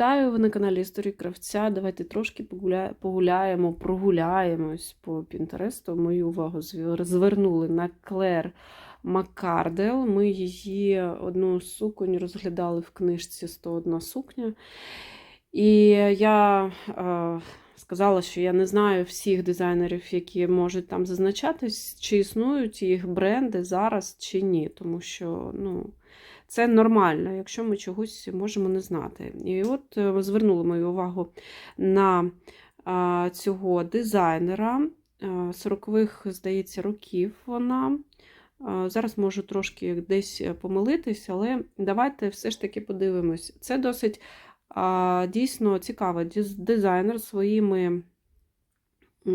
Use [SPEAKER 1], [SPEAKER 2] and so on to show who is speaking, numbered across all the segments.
[SPEAKER 1] Вітаю ви на каналі Історії Кравця. Давайте трошки погуля... погуляємо, прогуляємось по Пінтересту. Мою увагу звернули на Клер Маккардел. Ми її одну суконь розглядали в книжці 101 сукня. І я е, сказала, що я не знаю всіх дизайнерів, які можуть там зазначатись, чи існують їх бренди зараз чи ні. Тому що, ну. Це нормально, якщо ми чогось можемо не знати. І от е, звернули мою увагу на цього дизайнера а, 40-х, здається, років вона. Зараз можу трошки десь помилитись, але давайте все ж таки подивимось. Це досить дійсно цікавий дизайнер своїми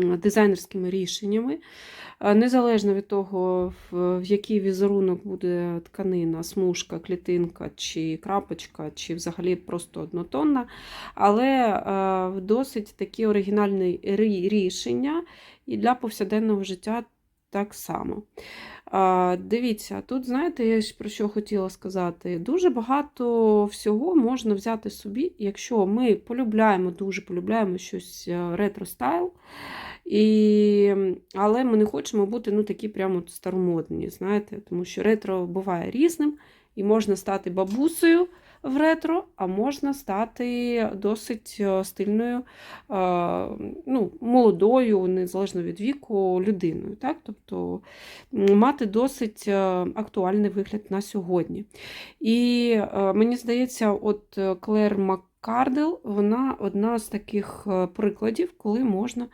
[SPEAKER 1] дизайнерськими рішеннями. Незалежно від того, в який візерунок буде тканина, смужка, клітинка чи крапочка, чи взагалі просто однотонна, але досить такі оригінальні рішення і для повсякденного життя так само. Дивіться, тут, знаєте, я про що хотіла сказати. Дуже багато всього можна взяти собі, якщо ми полюбляємо, дуже полюбляємо щось е, ретро-стайл. І... Але ми не хочемо бути ну, такі прямо старомодні, знаєте, тому що ретро буває різним, і можна стати бабусею в ретро, а можна стати досить е, стильною, е, ну, молодою, незалежно від віку, людиною. Так? Тобто мати досить е, актуальний вигляд на сьогодні. І мені здається, от Клер Маккардел, вона одна з таких прикладів, коли можна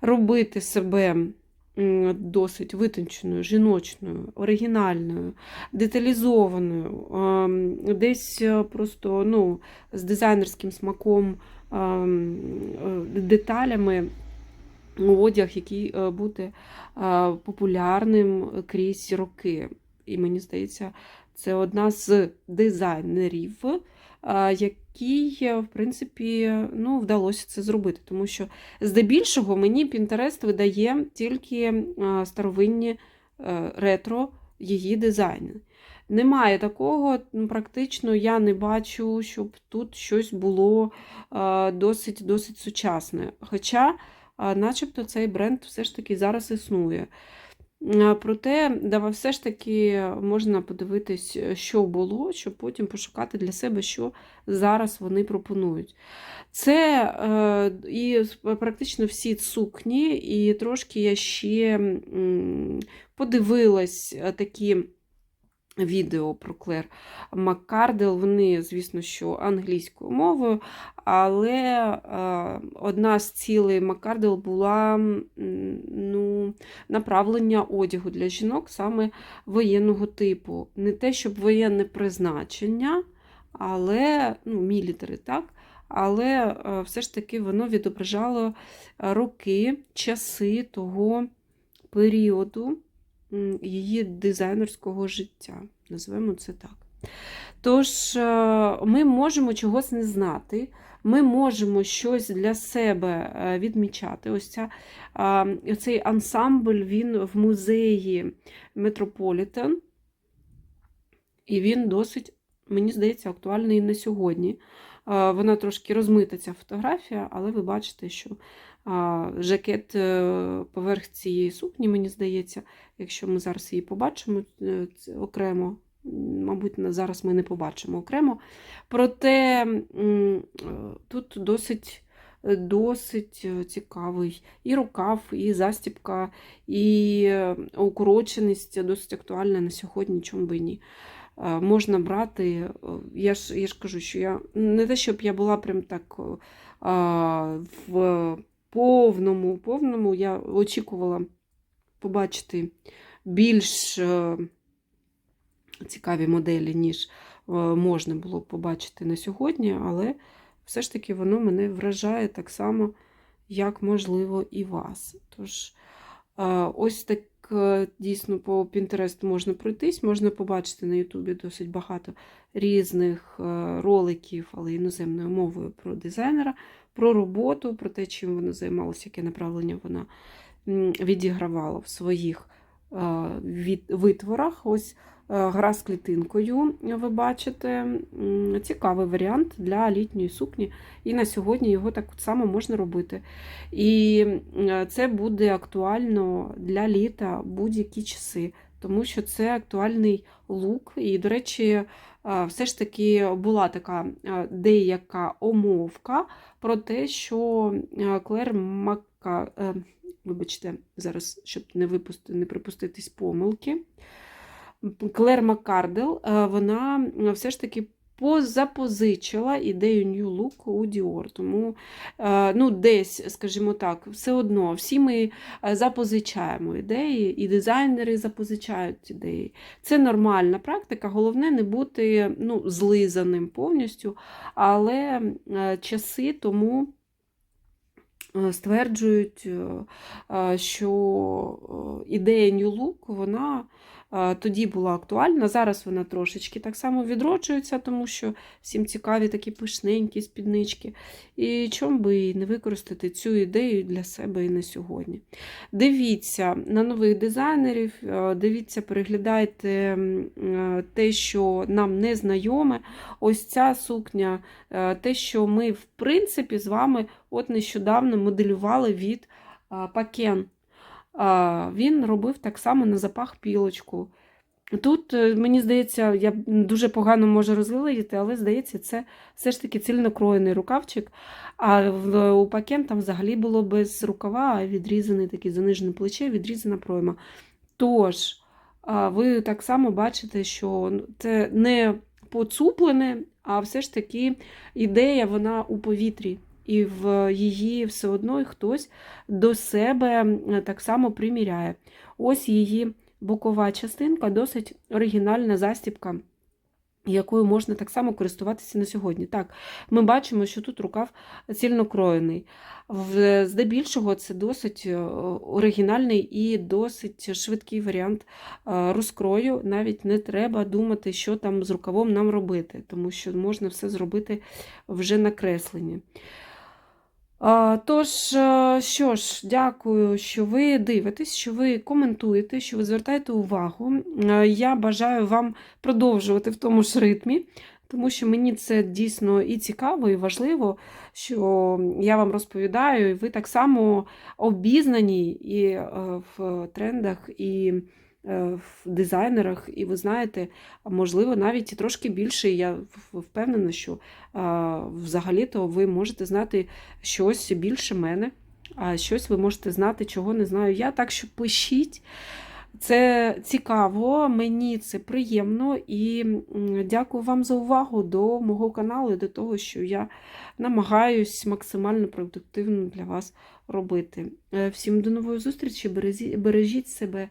[SPEAKER 1] робити себе досить витонченою, жіночною, оригінальною, деталізованою, ем, десь е, просто ну, з дизайнерським смаком, ем, е, деталями. Одяг, який е, буде популярним крізь роки. І мені здається, це одна з дизайнерів, якій, е, в принципі, ну, вдалося це зробити. Тому що здебільшого мені Pinterest видає тільки е, старовинні е, ретро її дизайни. Немає такого, ну, практично я не бачу, щоб тут щось було досить, досить сучасне. Хоча, начебто, цей бренд все ж таки зараз існує. Е, Проте, давай все ж таки можна подивитись, що було, щоб потім пошукати для себе, що зараз вони пропонують. Це е, і практично всі сукні, і трошки я ще подивилась е, такі відео про Клер Маккардел. Вони, звісно, що англійською мовою, але е, одна з цілей Маккардел була ну, направлення одягу для жінок саме воєнного типу. Не те, щоб воєнне призначення, але ну, мілітари, так? Але е, все ж таки воно відображало е, роки, часи того періоду її дизайнерського життя. Назвемо це так. Тож, е, ми можемо чогось не знати, ми можемо щось для себе е, відмічати. Ось ця, цей ансамбль він в музеї Метрополітен, і він досить, мені здається, актуальний на сьогодні. Вона трошки розмита ця фотографія, але ви бачите, що жакет е, поверх цієї сукні, мені здається, якщо ми зараз її побачимо е, окремо, мабуть, зараз ми не побачимо окремо. Проте е, тут досить. Досить е, цікавий і рукав, і застібка, і е, укороченість досить актуальна на сьогодні, чому би ні. Е, Можна брати, е, я ж, я ж кажу, що я не те, щоб я була прям так е, а, в повному, повному, я очікувала побачити більш е, цікаві моделі, ніж е, можна було побачити на сьогодні, але все ж таки воно мене вражає так само, як можливо і вас. Тож, е, ось так е, дійсно по Pinterest можна пройтись, можна побачити на Ютубі досить багато різних роликів, але іноземною мовою про дизайнера, про роботу, про те, чим вона займалася, яке направлення вона відігравала в своїх витворах. Ось е, гра з клітинкою, ви бачите. Цікавий варіант для літньої сукні. І на сьогодні його так само можна робити. І е, це буде актуально для літа будь-які часи, тому що це актуальний лук. І, до речі, е, все ж таки була така е, деяка омовка про те, що е, Клер Мака. Вибачте, зараз, щоб не випусти, не припуститись помилки. Клер Маккардел, е, вона е, все ж таки позапозичила ідею New Look у Dior. Тому е, ну, десь, скажімо так, все одно всі ми запозичаємо ідеї, і дизайнери запозичають ідеї. Це нормальна практика, головне не бути ну, злизаним повністю, але часи тому. Е, Стверджують, е, е, що ідея New Look, вона тоді була актуальна. Зараз вона трошечки так само відроджується, тому що всім цікаві такі пишненькі спіднички. І чому би і не використати цю ідею для себе і на сьогодні. Дивіться на нових дизайнерів, дивіться, переглядайте те, що нам не знайоме. Ось ця сукня, те, що ми, в принципі, з вами от нещодавно моделювали від Пакен. Він робив так само на запах пілочку. Тут, е, мені здається, я дуже погано можу розглядіти, але здається, це все ж таки цільнокроєний рукавчик. А в, у пакен там взагалі було без рукава, а відрізаний такий занижене плече, відрізана пройма. Тож, ви так само бачите, що це не поцуплене, а все ж таки ідея вона у повітрі. І в її все одно хтось до себе так само приміряє. Ось її бокова частинка, досить оригінальна застібка, якою можна так само користуватися на сьогодні. Так, ми бачимо, що тут рукав цільнокроєний. Здебільшого це досить е, оригінальний і досить швидкий варіант е, розкрою. Навіть не треба думати, що там з рукавом нам робити, тому що можна все зробити вже на кресленні. А, Тож, е, що ж, дякую, що ви дивитесь, що ви коментуєте, що ви звертаєте увагу. Е, Я бажаю вам продовжувати в тому ж ритмі, тому що мені це дійсно і цікаво, і важливо, що я вам розповідаю, і ви так само обізнані і е, в трендах, і в дизайнерах, і ви знаєте, можливо, навіть трошки більше. Я впевнена, що взагалі-то ви можете знати щось більше мене, а щось ви можете знати, чого не знаю я. Так що пишіть. Це цікаво, мені це приємно і дякую вам за увагу до мого каналу і до того, що я намагаюсь максимально продуктивно для вас робити. Е, Всім до нової зустрічі, бережіть себе,